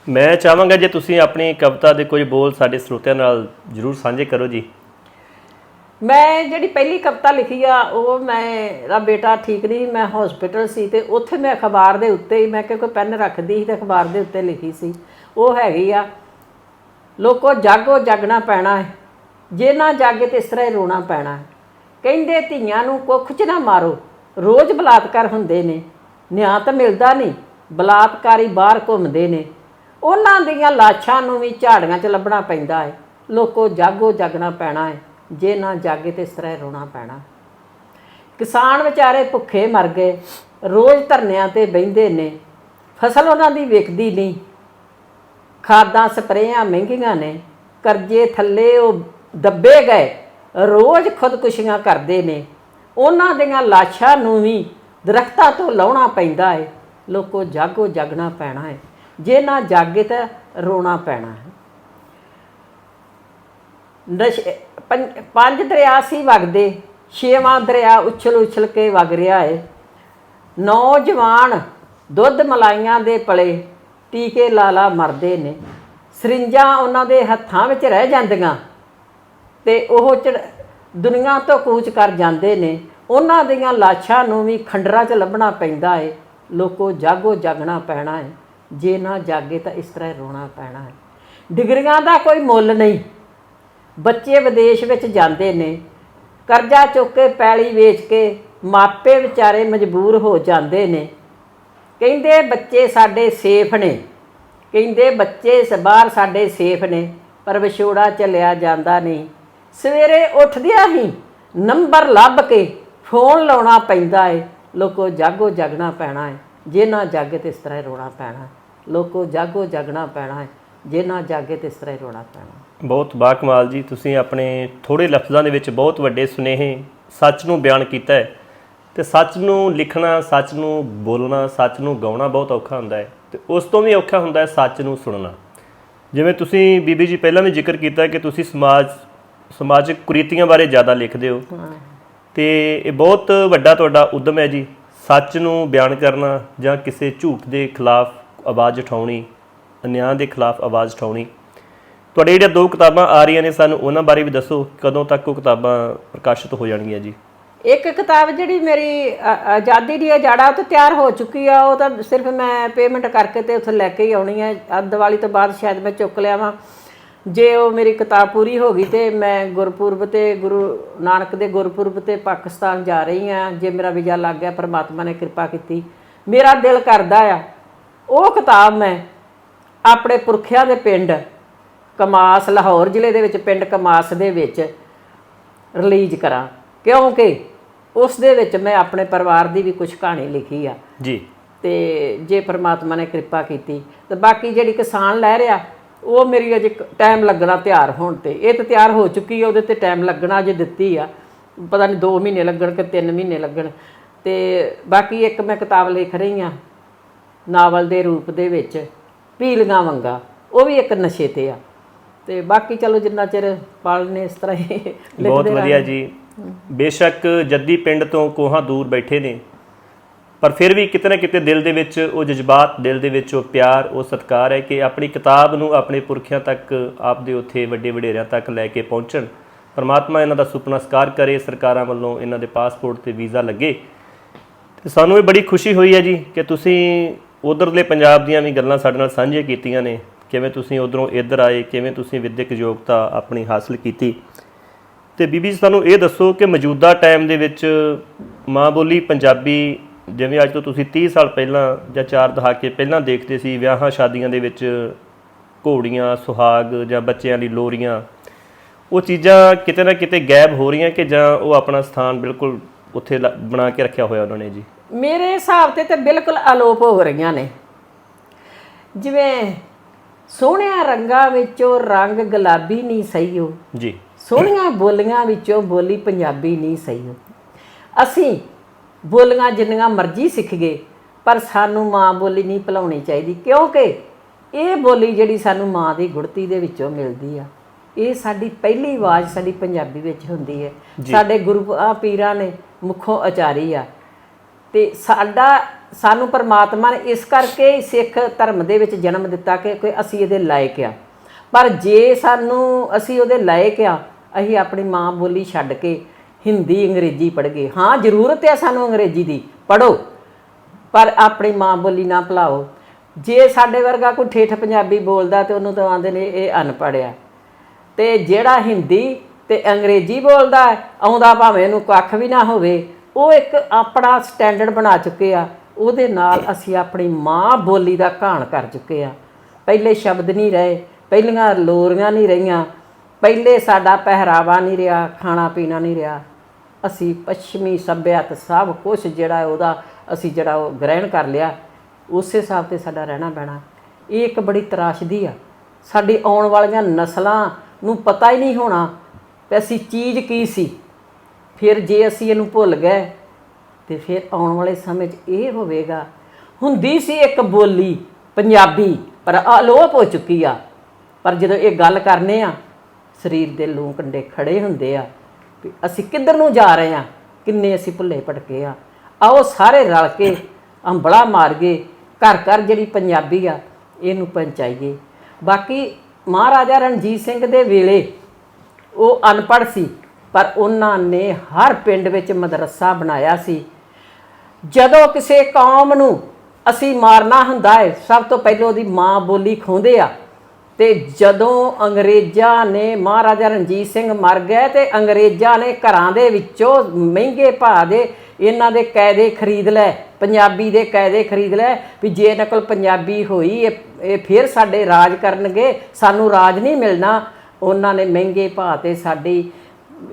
ਮੈਂ ਚਾਹਾਂਗਾ ਜੇ ਤੁਸੀਂ ਆਪਣੀ ਕਵਿਤਾ ਦੇ ਕੁਝ ਬੋਲ ਸਾਡੇ ਸਰੋਤਿਆਂ ਨਾਲ ਜਰੂਰ ਸਾਂਝੇ ਕਰੋ ਜੀ। ਮੈਂ ਜਿਹੜੀ ਪਹਿਲੀ ਕਵਿਤਾ ਲਿਖੀ ਆ, ਉਹ ਮੇਰਾ ਬੇਟਾ, ਠੀਕ ਨਹੀਂ, ਮੈਂ ਹਸਪੀਟਲ ਸੀ ਤੇ ਉੱਥੇ ਮੈਂ ਅਖਬਾਰ ਦੇ ਉੱਤੇ ਹੀ, ਮੈਂ ਕਿਉਂਕਿ ਪੈਨ ਰੱਖਦੀ ਸੀ ਤੇ ਅਖਬਾਰ ਦੇ ਉੱਤੇ ਲਿਖੀ ਸੀ। ਉਹ ਹੈਗੀ ਆ, ਲੋਕੋ ਜਾਗੋ ਜਾਗਣਾ ਪੈਣਾ ਹੈ, ਜੇ ਨਾ ਜਾਗੇ ਤੇ ਇਸ ਤਰ੍ਹਾਂ ਹੀ ਰੋਣਾ ਪੈਣਾ ਹੈ। ਕਹਿੰਦੇ ਧੀਆਂ ਨੂੰ ਕੁੱਖ 'ਚ ਨਾ ਮਾਰੋ, ਰੋਜ਼ ਬਲਾਤਕਾਰ ਹੁੰਦੇ ਨੇ, ਨਿਆਂ ਤਾਂ ਮਿਲਦਾ ਨਹੀਂ, ਬਲਾਤਕਾਰੀ ਬਾਹਰ ਘੁੰਮਦੇ ਨੇ। ਉਹਨਾਂ ਦੀਆਂ ਲਾਸ਼ਾਂ ਨੂੰ ਵੀ ਝਾੜੀਆਂ 'ਚ ਲੱਭਣਾ ਪੈਂਦਾ ਹੈ ਲੋਕੋ ਜਾਗੋ ਜਾਗਣਾ ਪੈਣਾ ਹੈ ਜੇ ਨਾ ਜਾਗੇ ਤੇ ਇਸ ਰੋਣਾ ਪੈਣਾ। ਕਿਸਾਨ ਵਿਚਾਰੇ ਭੁੱਖੇ ਮਰ ਗਏ। ਰੋਜ਼ ਧਰਨਿਆਂ ਤੇ ਬਹਿੰਦੇ ਨੇ। ਫਸਲ ਉਹਨਾਂ ਦੀ ਵਿਕਦੀ ਨਹੀਂ। ਖਾਦਾਂ, ਸਪਰੇਆਂ ਮਹਿੰਗੀਆਂ ਨੇ। ਕਰਜ਼ੇ ਥੱਲੇ ਉਹ ਦੱਬੇ ਗਏ। ਰੋਜ਼ ਖੁਦਕੁਸ਼ੀਆਂ ਕਰਦੇ ਨੇ। ਉਹਨਾਂ ਦੀਆਂ ਲਾਸ਼ਾਂ ਨੂੰ ਵੀ ਦਰਖਤਾਂ ਤੋਂ ਲਾਉਣਾ ਪੈਂਦਾ ਹੈ ਲੋਕੋ ਜਾਗੋ ਜਾਗਣਾ ਪੈਣਾ ਹੈ ਜੇ ਨਾ ਜਾਗੇ ਤਾਂ ਰੋਣਾ ਪੈਣਾ ਹੈ। ਨਸ਼- ਪੰਜ- ਦਰਿਆ ਸੀ ਵਗਦੇ, ਛੇਵਾਂ ਦਰਿਆ ਉਛਲ ਉਛਲ ਕੇ ਵਗ ਰਿਹਾ ਏ। ਨੌਜਵਾਨ ਦੁੱਧ ਮਲਾਈਆਂ ਦੇ ਪਲੇ ਟੀਕੇ ਲਾਲਾ ਮਰਦੇ ਨੇ। ਸਰਿੰਜਾਂ ਉਹਨਾਂ ਦੇ ਹੱਥਾਂ ਵਿੱਚ ਰਹਿ ਜਾਂਦੀਆਂ ਤੇ ਉਹ ਚੜ- ਦੁਨੀਆ ਤੋਂ ਕੂਚ ਕਰ ਜਾਂਦੇ ਨੇ। ਉਹਨਾਂ ਦੀਆਂ ਲਾਸ਼ਾਂ ਨੂੰ ਵੀ ਖੰਡਰਾਂ 'ਚ ਲੱਭਣਾ ਪੈਂਦਾ ਏ। ਲੋਕੋ ਜਾਗੋ ਜਾਗਣਾ ਪੈਣਾ ਏ। ਜੇ ਨਾ ਜਾਗੇ ਤਾਂ ਇਸ ਤਰ੍ਹਾਂ ਰੋਣਾ ਪੈਣਾ ਏ ਡਿਗਰੀਆਂ ਦਾ ਕੋਈ ਮੁੱਲ ਨਹੀਂ। ਬੱਚੇ ਵਿਦੇਸ਼ ਵਿੱਚ ਜਾਂਦੇ ਨੇ। ਕਰਜ਼ਾ ਚੁੱਕ ਕੇ ਪੈਲੀ ਵੇਚ ਕੇ ਮਾਪੇ ਵਿਚਾਰੇ ਮਜਬੂਰ ਹੋ ਜਾਂਦੇ ਨੇ। ਕਹਿੰਦੇ ਬੱਚੇ ਸਾਡੇ ਸੇਫ ਨੇ। ਕਹਿੰਦੇ ਬੱਚੇ ਬਾਹਰ ਸਾਡੇ ਸੇਫ ਨੇ, ਪਰ ਵਿਛੋੜਾ ਚੱਲਿਆ ਜਾਂਦਾ ਨਹੀਂ। ਸਵੇਰੇ ਉੱਠਦਿਆਂ ਹੀ ਨੰਬਰ ਲੱਭ ਕੇ ਫੋਨ ਲਾਉਣਾ ਪੈਂਦਾ ਏ। ਲੋਕੋ ਜਾਗੋ ਜਾਗਣਾ ਪੈਣਾ ਏ। ਜੇ ਨਾ ਜਾਗੇ ਤੇ ਇਸ ਤਰ੍ਹਾਂ ਰੋਣਾ ਪੈਣਾ। ਲੋਕੋ ਜਾਗੋ ਜਾਗਣਾ ਪੈਣਾ ਏ ਜੇ ਨਾ ਜਾਗੇ ਤੇ ਇਸ ਤਰ੍ਹਾਂ ਹੀ ਰੋਣਾ ਪੈਣਾ। ਬਹੁਤ ਬਾਕਮਾਲ ਜੀ ਤੁਸੀਂ ਆਪਣੇ ਥੋੜੇ ਲਫ਼ਜ਼ਾਂ ਦੇ ਵਿੱਚ ਬਹੁਤ ਵੱਡੇ ਸੁਨੇਹੇ ਸੱਚ ਨੂੰ ਬਿਆਨ ਕੀਤਾ ਹੈ। ਤੇ ਸੱਚ ਨੂੰ ਲਿਖਣਾ ਸੱਚ ਨੂੰ ਬੋਲਣਾ ਸੱਚ ਨੂੰ ਗਾਉਣਾ ਬਹੁਤ ਔਖਾ ਹੁੰਦਾ ਹੈ। ਤੇ ਉਸ ਤੋਂ ਵੀ ਔਖਾ ਹੁੰਦਾ ਹੈ ਸੱਚ ਨੂੰ ਸੁਣਨਾ। ਜਿਵੇਂ ਤੁਸੀਂ ਬੀਬੀ ਜੀ ਪਹਿਲਾਂ ਵੀ ਜ਼ਿਕਰ ਕੀਤਾ ਕਿ ਤੁਸੀਂ ਸਮਾਜ ਸਮਾਜਿਕ ਕੁਰੀਤੀਆਂ ਬਾਰੇ ਜ਼ਿਆਦਾ ਲਿਖਦੇ ਹੋ। ਤੇ ਇਹ ਬਹੁਤ ਵੱਡਾ ਤੁਹਾਡਾ ਉਦਮ ਹੈ ਜੀ ਸੱਚ ਨੂੰ ਬਿਆਨ ਕਰਨਾ ਜਾਂ ਕਿਸੇ ਝੂਠ ਦੇ ਖਿਲਾਫ ਆਵਾਜ਼ ਉਠਾਉਣੀ, ਅਨਿਆਂ ਦੇ ਖਿਲਾਫ ਆਵਾਜ਼ ਉਠਾਉਣੀ। ਤੁਹਾਡੇ ਜਿਹੜੀਆਂ ਦੋ ਕਿਤਾਬਾਂ ਆ ਰਹੀਆਂ ਨੇ ਸਾਨੂੰ, ਉਹਨਾਂ ਬਾਰੇ ਵੀ ਦੱਸੋ, ਕਦੋਂ ਤੱਕ ਉਹ ਕਿਤਾਬਾਂ ਪ੍ਰਕਾਸ਼ਿਤ ਹੋ ਜਾਣਗੀਆਂ ਜੀ? ਇੱਕ ਕਿਤਾਬ ਜਿਹੜੀ ਮੇਰੀ, ਅ- ਆਜ਼ਾਦੀ ਦੀ ਅਜਾੜਾ, ਉਹ ਤਾਂ ਤਿਆਰ ਹੋ ਚੁੱਕੀ ਆ, ਉਹ ਤਾਂ ਸਿਰਫ ਮੈਂ ਪੇਮੈਂਟ ਕਰਕੇ ਤੇ ਉੱਥੇ ਲੈ ਕੇ ਹੀ ਆਉਣੀ ਹੈ ਅੱਜ ਦੀਵਾਲੀ ਤੋਂ ਬਾਅਦ ਸ਼ਾਇਦ ਮੈਂ ਚੁੱਕ ਲਿਆਵਾਂ। ਜੇ ਉਹ ਮੇਰੀ ਕਿਤਾਬ ਪੂਰੀ ਹੋ ਗਈ ਤੇ ਮੈਂ ਗੁਰਪੁਰਬ ਤੇ, ਗੁਰੂ ਨਾਨਕ ਦੇ ਗੁਰਪੁਰਬ ਤੇ ਪਾਕਿਸਤਾਨ ਜਾ ਰਹੀ ਆ, ਜੇ ਮੇਰਾ ਵੀਜ਼ਾ ਲੱਗ ਗਿਆ, ਪਰਮਾਤਮਾ ਨੇ ਕਿਰਪਾ ਕੀਤੀ। ਮੇਰਾ ਦਿਲ ਕਰਦਾ ਆ। ਉਹ ਕਿਤਾਬ ਮੈਂ ਆਪਣੇ ਪੁਰਖਿਆਂ ਦੇ ਪਿੰਡ ਕਮਾਸ ਲਾਹੌਰ ਜ਼ਿਲ੍ਹੇ ਦੇ ਵਿੱਚ ਪਿੰਡ ਕਮਾਸ ਦੇ ਵਿੱਚ ਰਿਲੀਜ਼ ਕਰਾਂ। ਕਿਉਂਕਿ ਉਸ ਦੇ ਵਿੱਚ ਮੈਂ ਆਪਣੇ ਪਰਿਵਾਰ ਦੀ ਵੀ ਕੁਝ ਕਹਾਣੀ ਲਿਖੀ ਆ। ਜੀ। ਤੇ ਜੇ ਪ੍ਰਮਾਤਮਾ ਨੇ ਕਿਰਪਾ ਕੀਤੀ ਤੇ ਬਾਕੀ ਜਿਹੜੀ ਕਿਸਾਨ ਲੈ ਰਿਹਾ ਉਹ ਮੇਰੀ ਅਜੇ ਟਾਈਮ ਲੱਗਣਾ ਤਿਆਰ ਹੋਣ ਤੇ। ਇਹ ਤਾਂ ਤਿਆਰ ਹੋ ਚੁੱਕੀ ਹੈ ਉਹਦੇ ਤੇ ਟਾਈਮ ਲੱਗਣਾ ਜੇ ਦਿੱਤੀ ਆ। ਪਤਾ ਨਹੀਂ 2 ਮਹੀਨੇ ਲੱਗਣ ਕਿ 3 ਮਹੀਨੇ ਲੱਗਣ। ਤੇ ਬਾਕੀ ਇੱਕ ਮੈਂ ਕਿਤਾਬ ਲਿਖ ਰਹੀ ਆ ਨਾਵਲ ਦੇ ਰੂਪ ਦੇ ਵਿੱਚ ਪੀਲੀਆਂ ਵੰਗਾ ਉਹ ਵੀ ਇੱਕ ਨਸ਼ੇ ਤੇ ਆ। ਤੇ ਬਾਕੀ ਚਲੋ ਜਿੰਨਾ ਚਿਰ ਪਾਲਨੇ ਇਸ ਤਰ੍ਹਾਂ ਹੀ ਬਹੁਤ ਵਧੀਆ ਜੀ। ਬੇਸ਼ੱਕ ਜੱਦੀ ਪਿੰਡ ਤੋਂ ਕੋਹਾਂ ਦੂਰ ਬੈਠੇ ਨੇ ਪਰ ਫਿਰ ਵੀ ਕਿਤੇ ਨਾ ਕਿਤੇ ਦਿਲ ਦੇ ਵਿੱਚ ਉਹ ਜਜ਼ਬਾਤ ਦਿਲ ਦੇ ਵਿੱਚ ਉਹ ਪਿਆਰ ਉਹ ਸਤਿਕਾਰ ਹੈ ਕਿ ਆਪਣੀ ਕਿਤਾਬ ਨੂੰ ਆਪਣੇ ਪੁਰਖਿਆਂ ਤੱਕ ਆਪਦੇ ਉੱਥੇ ਵੱਡੇ ਵਡੇਰਿਆਂ ਤੱਕ ਲੈ ਕੇ ਪਹੁੰਚਣ। ਪਰਮਾਤਮਾ ਇਹਨਾਂ ਦਾ ਸੁਪਨਾ ਸਾਕਾਰ ਕਰੇ ਸਰਕਾਰਾਂ ਵੱਲੋਂ ਇਹਨਾਂ ਦੇ ਪਾਸਪੋਰਟ ਤੇ ਵੀਜ਼ਾ ਲੱਗੇ। ਤੇ ਸਾਨੂੰ ਇਹ ਬੜੀ ਖੁਸ਼ੀ ਹੋਈ ਹੈ ਜੀ ਕਿ ਤੁਸੀਂ ਉਧਰਲੇ ਪੰਜਾਬ ਦੀਆਂ ਵੀ ਗੱਲਾਂ ਸਾਡੇ ਨਾਲ ਸਾਂਝੀਆਂ ਕੀਤੀਆਂ ਨੇ, ਕਿਵੇਂ ਤੁਸੀਂ ਉਧਰੋਂ ਇੱਧਰ ਆਏ, ਕਿਵੇਂ ਤੁਸੀਂ ਵਿਦਿਅਕ ਯੋਗਤਾ ਆਪਣੀ ਹਾਸਲ ਕੀਤੀ। ਤੇ ਬੀਬੀ ਜੀ, ਸਾਨੂੰ ਇਹ ਦੱਸੋ ਕਿ ਮੌਜੂਦਾ ਟਾਈਮ ਦੇ ਵਿੱਚ ਮਾਂ ਬੋਲੀ ਪੰਜਾਬੀ ਜਿਵੇਂ ਅੱਜ ਤੋਂ ਤੁਸੀਂ 30 ਸਾਲ ਪਹਿਲਾਂ ਜਾਂ 4 ਦਹਾਕੇ ਪਹਿਲਾਂ ਦੇਖਦੇ ਸੀ, ਵਿਆਹਾਂ ਸ਼ਾਦੀਆਂ ਦੇ ਵਿੱਚ ਘੋੜੀਆਂ, ਸੁਹਾਗ ਜਾਂ ਬੱਚਿਆਂ ਦੀ ਲੋਰੀਆਂ, ਉਹ ਚੀਜ਼ਾਂ ਕਿਤੇ ਨਾ ਕਿਤੇ ਗਾਇਬ ਹੋ ਰਹੀਆਂ ਕਿ ਜਾਂ ਉਹ ਆਪਣਾ ਸਥਾਨ ਬਿਲਕੁਲ ਉੱਥੇ ਲ- ਬਣਾ ਕੇ ਰੱਖਿਆ ਹੋਇਆ ਉਹਨਾਂ ਨੇ ਜੀ? ਮੇਰੇ ਹਿਸਾਬ ਤੇ ਤੇ ਬਿਲਕੁਲ ਅਲੋਪ ਹੋ ਰਹੀਆਂ ਨੇ। ਜਿਵੇਂ ਸੋਹਣਿਆਂ ਰੰਗਾਂ ਵਿੱਚੋਂ ਰੰਗ ਗੁਲਾਬੀ ਨਹੀਂ ਸਹੀ ਹੋ ਜੀ। ਸੋਹਣੀਆਂ ਬੋਲੀਆਂ ਵਿੱਚੋਂ ਬੋਲੀ ਪੰਜਾਬੀ ਨਹੀਂ ਸਹੀ ਹੋ ਅਸੀਂ ਬੋਲੀਆਂ ਜਿੰਨੀਆਂ ਮਰਜ਼ੀ ਸਿੱਖ ਗਏ ਪਰ ਸਾਨੂੰ ਮਾਂ ਬੋਲੀ ਨਹੀਂ ਭੁਲਾਉਣੀ ਚਾਹੀਦੀ ਕਿਉਂਕਿ ਇਹ ਬੋਲੀ ਜਿਹੜੀ ਸਾਨੂੰ ਮਾਂ ਦੀ ਗੁੜਤੀ ਦੇ ਵਿੱਚੋਂ ਮਿਲਦੀ ਆ। ਇਹ ਸਾਡੀ ਪਹਿਲੀ ਆਵਾਜ਼ ਸਾਡੀ ਪੰਜਾਬੀ ਵਿੱਚ ਹੁੰਦੀ ਹੈ। ਸਾਡੇ ਗੁਰੂ ਆ ਪੀਰਾਂ ਨੇ ਮੁਖੋਂ ਆਚਾਰੀ ਆ। ਤੇ ਸਾਡਾ, ਸਾਨੂੰ ਪਰਮਾਤਮਾ ਨੇ ਇਸ ਕਰਕੇ ਸਿੱਖ ਧਰਮ ਦੇ ਵਿੱਚ ਜਨਮ ਦਿੱਤਾ ਕਿ ਕੋਈ ਅਸੀਂ ਇਹਦੇ ਲਾਇਕ ਆ। ਪਰ ਜੇ ਸਾਨੂੰ ਅਸੀਂ ਉਹਦੇ ਲਾਇਕ ਆ, ਅਸੀਂ ਆਪਣੀ ਮਾਂ ਬੋਲੀ ਛੱਡ ਕੇ ਹਿੰਦੀ, ਅੰਗਰੇਜ਼ੀ ਪੜ੍ਹ ਗਏ। ਹਾਂ, ਜ਼ਰੂਰਤ ਹੈ ਸਾਨੂੰ ਅੰਗਰੇਜ਼ੀ ਦੀ ਪੜੋ ਪਰ ਆਪਣੀ ਮਾਂ ਬੋਲੀ ਨਾ ਭੁਲਾਓ। ਜੇ ਸਾਡੇ ਵਰਗਾ ਕੋਈ ਠੇਠ ਪੰਜਾਬੀ ਬੋਲਦਾ ਤੇ ਉਹਨੂੰ ਤਾਂ ਆਂਦੇ ਨੇ, ਇਹ ਅਨਪੜ੍ਹ ਆ। ਤੇ ਜਿਹੜਾ ਹਿੰਦੀ ਤੇ ਅੰਗਰੇਜ਼ੀ ਬੋਲਦਾ, ਆਉਂਦਾ ਭਾਵੇਂ ਉਹਨੂੰ ਕੱਖ ਵੀ ਨਾ ਹੋਵੇ ਉਹ ਇੱਕ ਆਪਣਾ ਸਟੈਂਡਰਡ ਬਣਾ ਚੁੱਕੇ ਆ। ਉਹਦੇ ਨਾਲ ਅਸੀਂ ਆਪਣੀ ਮਾਂ ਬੋਲੀ ਦਾ ਘਾਣ ਕਰ ਚੁੱਕੇ ਆ। ਪਹਿਲੇ ਸ਼ਬਦ ਨਹੀਂ ਰਹੇ, ਪਹਿਲੀਆਂ ਲੋਰੀਆਂ ਨਹੀਂ ਰਹੀਆਂ, ਪਹਿਲੇ ਸਾਡਾ ਪਹਿਰਾਵਾ ਨਹੀਂ ਰਿਹਾ, ਖਾਣਾ ਪੀਣਾ ਨਹੀਂ ਰਿਹਾ। ਅਸੀਂ ਪੱਛਮੀ ਸੱਭਿਅਤ ਸਭ ਕੁਝ ਜਿਹੜਾ ਉਹਦਾ ਅਸੀਂ ਜਿਹੜਾ ਉਹ ਗ੍ਰਹਿਣ ਕਰ ਲਿਆ, ਉਸੇ ਹਿਸਾਬ ਤੇ ਸਾਡਾ ਰਹਿਣਾ ਬਹਿਣਾ ਇਹ ਇੱਕ ਬੜੀ ਤਰਾਸ਼ਦੀ ਆ। ਸਾਡੀ ਆਉਣ ਵਾਲੀਆਂ ਨਸਲਾਂ ਨੂੰ ਪਤਾ ਹੀ ਨਹੀਂ ਹੋਣਾ ਕਿ ਅਸੀਂ ਚੀਜ਼ ਕੀ ਸੀ। ਫਿਰ ਜੇ ਅਸੀਂ ਇਹਨੂੰ ਭੁੱਲ ਗਏ, ਤੇ ਫਿਰ ਆਉਣ ਵਾਲੇ ਸਮੇਂ 'ਚ ਇਹ ਹੋਵੇਗਾ। ਹੁੰਦੀ ਸੀ ਇੱਕ ਬੋਲੀ ਪੰਜਾਬੀ, ਪਰ ਅਲੋਪ ਹੋ ਚੁੱਕੀ ਆ। ਪਰ ਜਦੋਂ ਇਹ ਗੱਲ ਕਰਨੇ ਆ, ਸਰੀਰ ਦੇ ਲੂੰ ਕੰਡੇ ਖੜੇ ਹੁੰਦੇ ਆ ਵੀ ਅਸੀਂ ਕਿੱਧਰ ਨੂੰ ਜਾ ਰਹੇ ਆ, ਕਿੰਨੇ ਅਸੀਂ ਭੁੱਲੇ ਭਟਕੇ ਆ। ਆਓ ਸਾਰੇ ਰਲ ਕੇ ਅੰਬਲਾ ਮਾਰ ਗਏ ਘਰ ਘਰ ਜਿਹੜੀ ਪੰਜਾਬੀ ਆ, ਇਹਨੂੰ ਪਹੁੰਚਾਈਏ। ਬਾਕੀ ਮਹਾਰਾਜਾ ਰਣਜੀਤ ਸਿੰਘ ਦੇ ਵੇਲੇ ਉਹ ਅਨਪੜ੍ਹ ਸੀ। ਪਰ ਉਹਨਾਂ ਨੇ ਹਰ ਪਿੰਡ ਵਿੱਚ ਮਦਰਸਾ ਬਣਾਇਆ ਸੀ। ਜਦੋਂ ਕਿਸੇ ਕੌਮ ਨੂੰ ਅਸੀਂ ਮਾਰਨਾ ਹੁੰਦਾ ਹੈ, ਸਭ ਤੋਂ ਪਹਿਲਾਂ ਉਹਦੀ ਮਾਂ ਬੋਲੀ ਖੋਂਦੇ ਆ। ਤੇ ਜਦੋਂ ਅੰਗਰੇਜ਼ਾਂ ਨੇ, ਮਹਾਰਾਜਾ ਰਣਜੀਤ ਸਿੰਘ ਮਰ ਗਏ ਤੇ ਅੰਗਰੇਜ਼ਾਂ ਨੇ ਘਰਾਂ ਦੇ ਵਿੱਚੋਂ ਮਹਿੰਗੇ ਭਾਅ ਦੇ ਇਹਨਾਂ ਦੇ ਕਾਇਦੇ ਖਰੀਦ ਲੈ ਪੰਜਾਬੀ ਦੇ ਕਾਇਦੇ ਖਰੀਦ ਲੈ ਵੀ ਜੇ ਇਹਨਾਂ ਕੋਲ ਪੰਜਾਬੀ ਹੋਈ, ਇਹ ਇਹ ਫਿਰ ਸਾਡੇ ਰਾਜ ਕਰਨਗੇ, ਸਾਨੂੰ ਰਾਜ ਨਹੀਂ ਮਿਲਣਾ। ਉਹਨਾਂ ਨੇ ਮਹਿੰਗੇ ਭਾਅ ਤੇ ਸਾਡੀ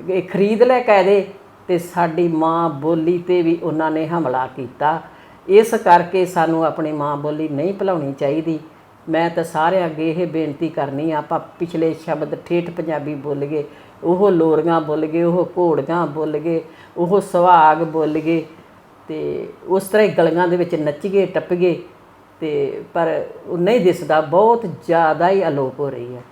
ਇਹ ਖਰੀਦ ਲੈ ਕਾਇਦੇ ਤੇ ਸਾਡੀ ਮਾਂ ਬੋਲੀ ਤੇ ਵੀ ਉਹਨਾਂ ਨੇ ਹਮਲਾ ਕੀਤਾ। ਇਸ ਕਰਕੇ ਸਾਨੂੰ ਆਪਣੀ ਮਾਂ ਬੋਲੀ ਨਹੀਂ ਭੁਲਾਉਣੀ ਚਾਹੀਦੀ। ਮੈਂ ਤਾਂ ਸਾਰਿਆਂ ਅੱਗੇ ਇਹ ਬੇਨਤੀ ਕਰਨੀ ਆ, ਆਪਾਂ ਪਿਛਲੇ ਸ਼ਬਦ ਠੇਠ ਪੰਜਾਬੀ ਬੋਲ ਗਏ, ਉਹ ਲੋਰੀਆਂ ਬੋਲ ਗਏ, ਉਹ ਘੋੜੀਆਂ ਬੋਲ ਗਏ, ਉਹ ਸੁਹਾਗ ਬੋਲ ਗਏ ਤੇ ਉਸ ਤਰ੍ਹਾਂ ਹੀ ਗਲੀਆਂ ਦੇ ਵਿੱਚ ਨੱਚ ਗਏ, ਟੱਪ ਗਏ ਤੇ ਪਰ ਉਹ ਨਹੀਂ ਦਿਸਦਾ, ਬਹੁਤ ਜ਼ਿਆਦਾ ਹੀ ਅਲੋਪ ਹੋ ਰਹੀ ਹੈ।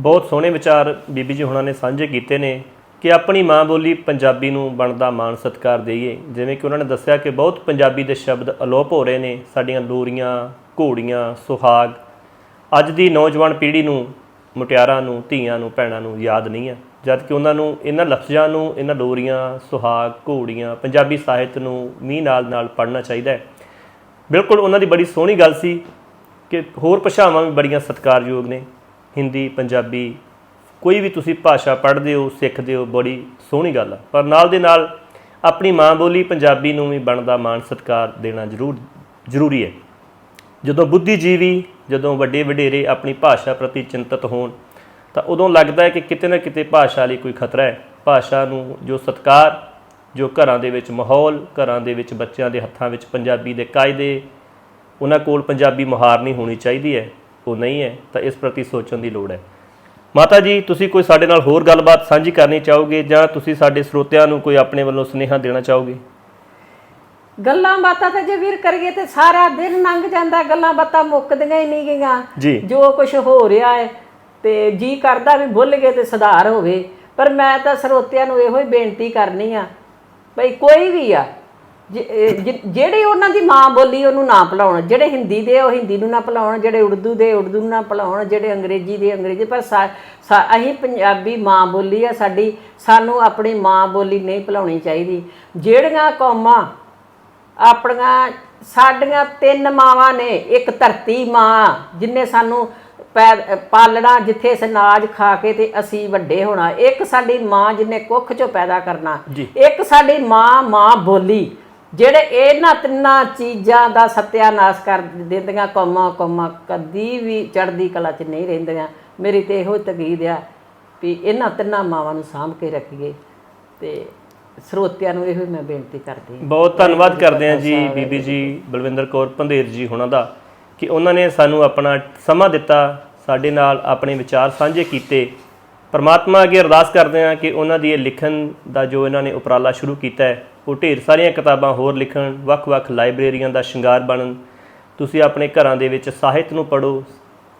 ਬਹੁਤ ਸੋਹਣੇ ਵਿਚਾਰ ਬੀਬੀ ਜੀ ਹੁਣਾਂ ਨੇ ਸਾਂਝੇ ਕੀਤੇ ਨੇ ਕਿ ਆਪਣੀ ਮਾਂ ਬੋਲੀ ਪੰਜਾਬੀ ਨੂੰ ਬਣਦਾ ਮਾਣ ਸਤਿਕਾਰ ਦੇਈਏ। ਜਿਵੇਂ ਕਿ ਉਹਨਾਂ ਨੇ ਦੱਸਿਆ ਕਿ ਬਹੁਤ ਪੰਜਾਬੀ ਦੇ ਸ਼ਬਦ ਅਲੋਪ ਹੋ ਰਹੇ ਨੇ, ਸਾਡੀਆਂ ਲੋਰੀਆਂ ਘੋੜੀਆਂ, ਸੁਹਾਗ। ਅੱਜ ਦੀ ਨੌਜਵਾਨ ਪੀੜ੍ਹੀ ਨੂੰ, ਮੁਟਿਆਰਾਂ ਨੂੰ, ਧੀਆਂ ਨੂੰ, ਭੈਣਾਂ ਨੂੰ ਯਾਦ ਨਹੀਂ ਹੈ। ਜਦ ਕਿ ਉਹਨਾਂ ਨੂੰ, ਇਹਨਾਂ ਲਫ਼ਜ਼ਾਂ ਨੂੰ, ਇਹਨਾਂ ਲੋਰੀਆਂ ਸੁਹਾਗ, ਘੋੜੀਆਂ, ਪੰਜਾਬੀ ਸਾਹਿਤ ਨੂੰ ਮੀਂਹ ਨਾਲ ਨਾਲ ਪੜ੍ਹਨਾ ਚਾਹੀਦਾ ਹੈ। ਬਿਲਕੁਲ ਉਹਨਾਂ ਦੀ ਬੜੀ ਸੋਹਣੀ ਗੱਲ ਸੀ ਕਿ ਹੋਰ ਭਾਸ਼ਾਵਾਂ ਵੀ ਬੜੀਆਂ ਸਤਿਕਾਰਯੋਗ ਨੇ। ਹਿੰਦੀ, ਪੰਜਾਬੀ, ਕੋਈ ਵੀ ਤੁਸੀਂ ਭਾਸ਼ਾ ਪੜ੍ਹਦੇ ਹੋ, ਸਿੱਖਦੇ ਹੋ, ਬੜੀ ਸੋਹਣੀ ਗੱਲ ਆ। ਪਰ ਨਾਲ ਦੇ ਨਾਲ ਆਪਣੀ ਮਾਂ ਬੋਲੀ ਪੰਜਾਬੀ ਨੂੰ ਵੀ ਬਣਦਾ ਮਾਣ ਸਤਿਕਾਰ ਦੇਣਾ ਜ਼ਰੂਰ, ਜ਼ਰੂਰੀ ਹੈ। ਜਦੋਂ ਬੁੱਧੀਜੀਵੀ, ਜਦੋਂ ਵੱਡੇ ਵਡੇਰੇ ਆਪਣੀ ਭਾਸ਼ਾ ਪ੍ਰਤੀ ਚਿੰਤਤ ਹੋਣ, ਤਾਂ ਉਦੋਂ ਲੱਗਦਾ ਹੈ ਕਿ ਕਿਤੇ ਨਾ ਕਿਤੇ ਭਾਸ਼ਾ ਲਈ ਕੋਈ ਖਤਰਾ ਹੈ। ਭਾਸ਼ਾ ਨੂੰ ਜੋ ਸਤਕਾਰ, ਜੋ ਘਰਾਂ ਦੇ ਵਿੱਚ ਮਾਹੌਲ, ਘਰਾਂ ਦੇ ਵਿੱਚ ਬੱਚਿਆਂ ਦੇ ਹੱਥਾਂ ਵਿੱਚ ਪੰਜਾਬੀ ਦੇ ਕਾਇਦੇ, ਉਹਨਾਂ ਕੋਲ ਪੰਜਾਬੀ ਮੁਹਾਰ ਨਹੀਂ ਹੋਣੀ ਚਾਹੀਦੀ ਹੈ। ਉਹ ਨਹੀਂ ਹੈ ਤਾਂ ਇਸ ਪ੍ਰਤੀ ਸੋਚਣ ਦੀ ਲੋੜ ਹੈ। ਮਾਤਾ ਜੀ ਤੁਸੀਂ ਕੋਈ ਸਾਡੇ ਨਾਲ ਹੋਰ ਗੱਲਬਾਤ ਸਾਂਝੀ ਕਰਨੀ ਚਾਹੋਗੇ ਜਾਂ ਤੁਸੀਂ ਸਾਡੇ ਸਰੋਤਿਆਂ ਨੂੰ ਕੋਈ ਆਪਣੇ ਵੱਲੋਂ ਸੁਨੇਹਾ ਦੇਣਾ ਚਾਹੋਗੇ? ਗੱਲਾਂ ਬਾਤਾਂ ਤੇ ਜੇ ਵੀਰ ਕਰੀਏ ਤੇ ਸਾਰਾ ਦਿਨ ਲੰਘ ਜਾਂਦਾ ਗੱਲਾਂ ਬਾਤਾਂ ਮੁੱਕਦੀਆਂ ਹੀ ਨਹੀਂ ਗਈਆਂ। ਜੀ। ਕੁਝ ਹੋ ਰਿਹਾ ਹੈ ਤੇ ਜੀ ਕਰਦਾ ਵੀ ਭੁੱਲ ਗਏ ਤੇ ਸੁਧਾਰ ਹੋਵੇ ਪਰ ਮੈਂ ਤਾਂ ਸਰੋਤਿਆਂ ਨੂੰ ਇਹੋ ਹੀ ਬੇਨਤੀ ਕਰਨੀ ਆ ਭਈ ਕੋਈ ਵੀ ਆ ਜਿਹੜੀ ਉਹਨਾਂ ਦੀ ਮਾਂ ਬੋਲੀ ਉਹਨੂੰ ਨਾ ਭੁਲਾਉਣ ਜਿਹੜੇ ਹਿੰਦੀ ਦੇ ਉਹ ਹਿੰਦੀ ਨੂੰ ਨਾ ਭੁਲਾਉਣ ਜਿਹੜੇ ਉਰਦੂ ਦੇ ਉਰਦੂ ਨੂੰ ਨਾ ਭੁਲਾਉਣ ਜਿਹੜੇ ਅੰਗਰੇਜ਼ੀ ਦੇ ਅੰਗਰੇਜ਼ੀ ਪਰ ਅਸੀਂ ਪੰਜਾਬੀ ਮਾਂ ਬੋਲੀ ਆ ਸਾਡੀ ਸਾਨੂੰ ਆਪਣੀ ਮਾਂ ਬੋਲੀ ਨਹੀਂ ਭੁਲਾਉਣੀ ਚਾਹੀਦੀ ਜਿਹੜੀਆਂ ਕੌਮਾਂ ਆਪਣੀਆਂ ਸਾਡੀਆਂ ਤਿੰਨ ਮਾਵਾਂ ਨੇ ਇੱਕ ਧਰਤੀ ਮਾਂ ਜਿਨੇ ਸਾਨੂੰ ਪੈ- ਪਾਲਣਾ ਜਿੱਥੇ ਅਸੀਂ ਅਨਾਜ ਖਾ ਕੇ ਤੇ ਅਸੀਂ ਵੱਡੇ ਹੋਣਾ ਇੱਕ ਸਾਡੀ ਮਾਂ ਜਿਨੇ ਕੁੱਖ ਚੋਂ ਪੈਦਾ ਕਰਨਾ। ਇੱਕ ਸਾਡੀ ਮਾਂ ਮਾਂ ਬੋਲੀ ਜਿਹੜੇ ਇਹਨਾਂ ਤਿੰਨਾਂ ਚੀਜ਼ਾਂ ਦਾ ਸਤਿਆਨਾਸ਼ ਕਰ ਦਿੰਦੀਆਂ ਕੌਮਾਂ ਕੌਮਾਂ ਕਦੀ ਵੀ ਚੜ੍ਹਦੀ ਕਲਾ 'ਚ ਨਹੀਂ ਰਹਿੰਦੀਆਂ। ਮੇਰੀ ਤੇ ਇਹੋ ਤਕੀਦ ਆ ਵੀ ਇਹਨਾਂ ਤਿੰਨਾਂ ਮਾਵਾਂ ਨੂੰ ਸਾਂਭ ਕੇ ਰੱਖੀਏ ਤੇ ਸਰੋਤਿਆਂ ਨੂੰ ਇਹੋ ਮੈਂ ਬੇਨਤੀ ਕਰਦੀ ਹਾਂ। ਬਹੁਤ ਧੰਨਵਾਦ ਕਰਦੇ ਹਾਂ ਜੀ ਬੀਬੀ ਜੀ ਬਲਵਿੰਦਰ ਕੌਰ ਪੰਧੇਰ ਜੀ ਹੁਣਾਂ ਦਾ ਕਿ ਉਹਨਾਂ ਨੇ ਸਾਨੂੰ ਆਪਣਾ ਸਮਾਂ ਦਿੱਤਾ ਸਾਡੇ ਨਾਲ ਆਪਣੇ ਵਿਚਾਰ ਸਾਂਝੇ ਕੀਤੇ। ਪਰਮਾਤਮਾ ਅੱਗੇ ਅਰਦਾਸ ਕਰਦੇ ਹਾਂ ਕਿ ਉਹਨਾਂ ਦੀ ਇਹ ਲਿਖਣ ਦਾ ਜੋ ਇਹਨਾਂ ਨੇ ਉਪਰਾਲਾ ਸ਼ੁਰੂ ਕੀਤਾ ਹੈ ਉਹ ਢੇਰ ਸਾਰੀਆਂ ਕਿਤਾਬਾਂ ਹੋਰ ਲਿਖਣ, ਵੱਖ-ਵੱਖ ਲਾਇਬ੍ਰੇਰੀਆਂ ਦਾ ਸ਼ਿੰਗਾਰ ਬਣਨ। ਤੁਸੀਂ ਆਪਣੇ ਘਰਾਂ ਦੇ ਵਿੱਚ ਸਾਹਿਤ ਨੂੰ ਪੜੋ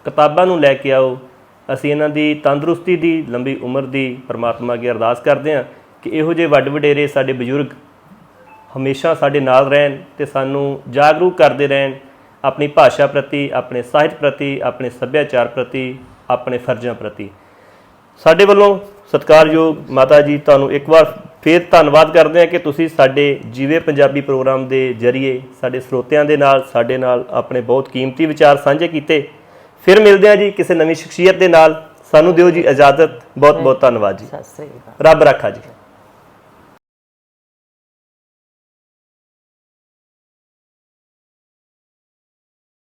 ਕਿਤਾਬਾਂ ਨੂੰ ਲੈ ਕੇ ਆਓ। ਅਸੀਂ ਇਹਨਾਂ ਦੀ ਤੰਦਰੁਸਤੀ ਦੀ, ਲੰਬੀ ਉਮਰ ਦੀ ਪਰਮਾਤਮਾ ਅੱਗੇ ਅਰਦਾਸ ਕਰਦੇ ਹਾਂ ਕਿ ਇਹੋ ਜਿਹੇ ਵੱਡ ਵਡੇਰੇ ਸਾਡੇ ਬਜ਼ੁਰਗ ਹਮੇਸ਼ਾ ਸਾਡੇ ਨਾਲ ਰਹਿਣ ਤੇ ਸਾਨੂੰ ਜਾਗਰੂਕ ਕਰਦੇ ਰਹਿਣ, ਆਪਣੀ ਭਾਸ਼ਾ ਪ੍ਰਤੀ, ਆਪਣੇ ਸਾਹਿਤ ਪ੍ਰਤੀ, ਆਪਣੇ ਸੱਭਿਆਚਾਰ ਪ੍ਰਤੀ, ਆਪਣੇ ਫਰਜ਼ਾਂ ਪ੍ਰਤੀ। ਸਾਡੇ ਵੱਲੋਂ ਸਤਿਕਾਰਯੋਗ ਮਾਤਾ ਜੀ, ਤੁਹਾਨੂੰ ਇੱਕ ਵਾਰ ਫੇਰ ਧੰਨਵਾਦ ਕਰਦੇ ਹਾਂ ਕਿ ਤੁਸੀਂ ਸਾਡੇ ਜੀਵੇ ਪੰਜਾਬੀ ਪ੍ਰੋਗਰਾਮ ਦੇ ਜ਼ਰੀਏ ਸਾਡੇ ਸਰੋਤਿਆਂ ਦੇ ਨਾਲ ਸਾਡੇ ਨਾਲ ਆਪਣੇ ਬਹੁਤ ਕੀਮਤੀ ਵਿਚਾਰ ਸਾਂਝੇ ਕੀਤੇ। ਫਿਰ ਮਿਲਦੇ ਹਾਂ ਜੀ ਕਿਸੇ ਨਵੀਂ ਸ਼ਖਸੀਅਤ ਦੇ ਨਾਲ। ਸਾਨੂੰ ਦਿਓ ਜੀ ਇਜਾਜ਼ਤ। ਬਹੁਤ ਬਹੁਤ ਧੰਨਵਾਦ ਜੀ। ਸਤਿ ਸ੍ਰੀ ਅਕਾਲ। ਰੱਬ ਰੱਖਾ ਜੀ।